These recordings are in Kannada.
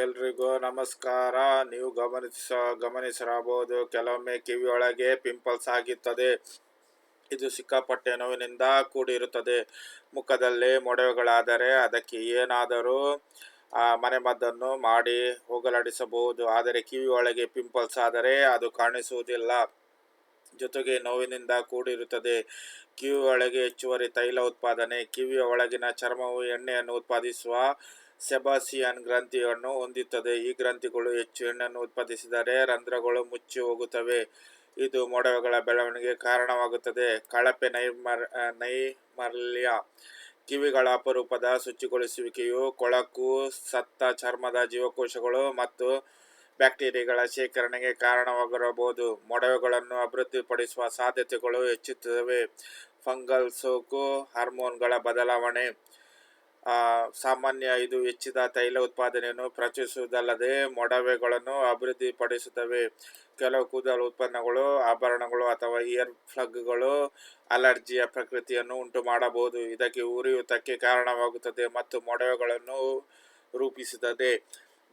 ಎಲ್ರಿಗೂ ನಮಸ್ಕಾರ. ನೀವು ಗಮನಿಸ ಗಮನಿಸಿರಬಹುದು ಕೆಲವೊಮ್ಮೆ ಕಿವಿಯೊಳಗೆ ಪಿಂಪಲ್ಸ್ ಆಗುತ್ತದೆ ಇದು ಸಿಕ್ಕಾಪಟ್ಟೆ ನೋವಿನಿಂದ ಕೂಡಿರುತ್ತದೆ. ಮುಖದಲ್ಲಿ ಮೊಡವೆಗಳಾದರೆ ಅದಕ್ಕೆ ಏನಾದರೂ ಮನೆಮದ್ದನ್ನು ಮಾಡಿ ಹೋಗಲಾಡಿಸಬಹುದು. ಆದರೆ ಕಿವಿಯೊಳಗೆ ಪಿಂಪಲ್ಸ್ ಆದರೆ ಅದು ಕಾಣಿಸುವುದಿಲ್ಲ. ಜೊತೆಗೆ ನೋವಿನಿಂದ ಕೂಡಿರುತ್ತದೆ. ಕಿವಿ ಹೆಚ್ಚುವರಿ ತೈಲ ಉತ್ಪಾದನೆ, ಕಿವಿಯ ಒಳಗಿನ ಚರ್ಮವು ಎಣ್ಣೆಯನ್ನು ಉತ್ಪಾದಿಸುವ ಸೆಬಾಸಿಯನ್ ಗ್ರಂಥಿಯನ್ನು ಹೊಂದಿತ್ತದೆ. ಈ ಗ್ರಂಥಿಗಳು ಹೆಚ್ಚು ಹೆಣ್ಣನ್ನು ಉತ್ಪಾದಿಸಿದರೆ ರಂಧ್ರಗಳು ಮುಚ್ಚಿ ಹೋಗುತ್ತವೆ. ಇದು ಮೊಡವೆಗಳ ಬೆಳವಣಿಗೆ ಕಾರಣವಾಗುತ್ತದೆ. ಕಳಪೆ ನೈರ್ಮರ್ ನೈರ್ಮಲ್ಯ ಕಿವಿಗಳ ಅಪರೂಪದ ಶುಚಿಗೊಳಿಸುವಿಕೆಯು ಕೊಳಕು, ಸತ್ತ ಚರ್ಮದ ಜೀವಕೋಶಗಳು ಮತ್ತು ಬ್ಯಾಕ್ಟೀರಿಯಾಗಳ ಶೇಖರಣೆಗೆ ಕಾರಣವಾಗಿರಬಹುದು. ಮೊಡವೆಗಳನ್ನು ಅಭಿವೃದ್ಧಿಪಡಿಸುವ ಸಾಧ್ಯತೆಗಳು ಹೆಚ್ಚುತ್ತವೆ. ಫಂಗಲ್ ಸೋಂಕು ಹಾರ್ಮೋನ್ಗಳ ಬದಲಾವಣೆ ಸಾಮಾನ್ಯ ಇದು ಹೆಚ್ಚಿದ ತೈಲ ಉತ್ಪಾದನೆಯನ್ನು ಪ್ರಚರಿಸುವುದಲ್ಲದೆ ಮೊಡವೆಗಳನ್ನು ಅಭಿವೃದ್ಧಿಪಡಿಸುತ್ತವೆ. ಕೆಲವು ಕೂದಲು ಉತ್ಪನ್ನಗಳು, ಆಭರಣಗಳು ಅಥವಾ ಇಯರ್ ಫ್ಲಗ್ಗಳು ಅಲರ್ಜಿಯ ಪ್ರಕೃತಿಯನ್ನು ಉಂಟು ಮಾಡಬಹುದು ಇದಕ್ಕೆ ಉರಿಯೂತಕ್ಕೆ ಕಾರಣವಾಗುತ್ತದೆ ಮತ್ತು ಮೊಡವೆಗಳನ್ನು ರೂಪಿಸುತ್ತದೆ.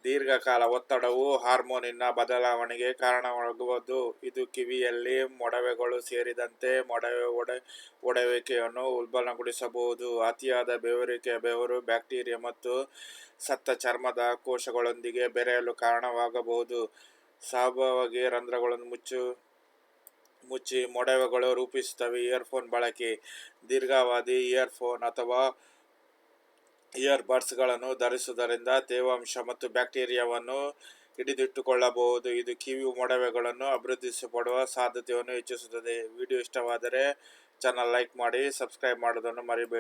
ದೀರ್ಘಕಾಲ ಒತ್ತಡವು ಹಾರ್ಮೋನಿನ ಬದಲಾವಣೆಗೆ ಕಾರಣವಾಗುವುದು. ಇದು ಕಿವಿಯಲ್ಲಿ ಮೊಡವೆಗಳು ಸೇರಿದಂತೆ ಮೊಡವೆ ಒಡೆ ಒಡೆಯುವಿಕೆಯನ್ನು ಉಲ್ಬಣಗೊಳಿಸಬಹುದು. ಅತಿಯಾದ ಬೆವರಿಕೆಯ ಬೆವರು, ಬ್ಯಾಕ್ಟೀರಿಯಾ ಮತ್ತು ಸತ್ತ ಚರ್ಮದ ಕೋಶಗಳೊಂದಿಗೆ ಬೆರೆಯಲು ಕಾರಣವಾಗಬಹುದು. ಸ್ವಾಭಾವಿಕ ರಂಧ್ರಗಳನ್ನು ಮುಚ್ಚು, ಮುಚ್ಚಿ ಮೊಡವೆಗಳು ರೂಪಿಸುತ್ತವೆ. ಇಯರ್ಫೋನ್ ಬಳಕೆ. ದೀರ್ಘಾವಧಿ ಇಯರ್ಫೋನ್ ಅಥವಾ ಇಯರ್ಬಡ್ಸ್ಗಳನ್ನು ಧರಿಸುವುದರಿಂದ ತೇವಾಂಶ ಮತ್ತು ಬ್ಯಾಕ್ಟೀರಿಯಾವನ್ನು ಹಿಡಿದಿಟ್ಟುಕೊಳ್ಳಬಹುದು. ಇದು ಕಿವಿ ಮೊಡವೆಗಳನ್ನು ಅಭಿವೃದ್ಧಿಪಡುವ ಸಾಧ್ಯತೆಯನ್ನು ಹೆಚ್ಚಿಸುತ್ತದೆ. ವಿಡಿಯೋ ಇಷ್ಟವಾದರೆ ಚಾನಲ್ ಲೈಕ್ ಮಾಡಿ, ಸಬ್ಸ್ಕ್ರೈಬ್ ಮಾಡೋದನ್ನು ಮರಿಬೇಡಿ.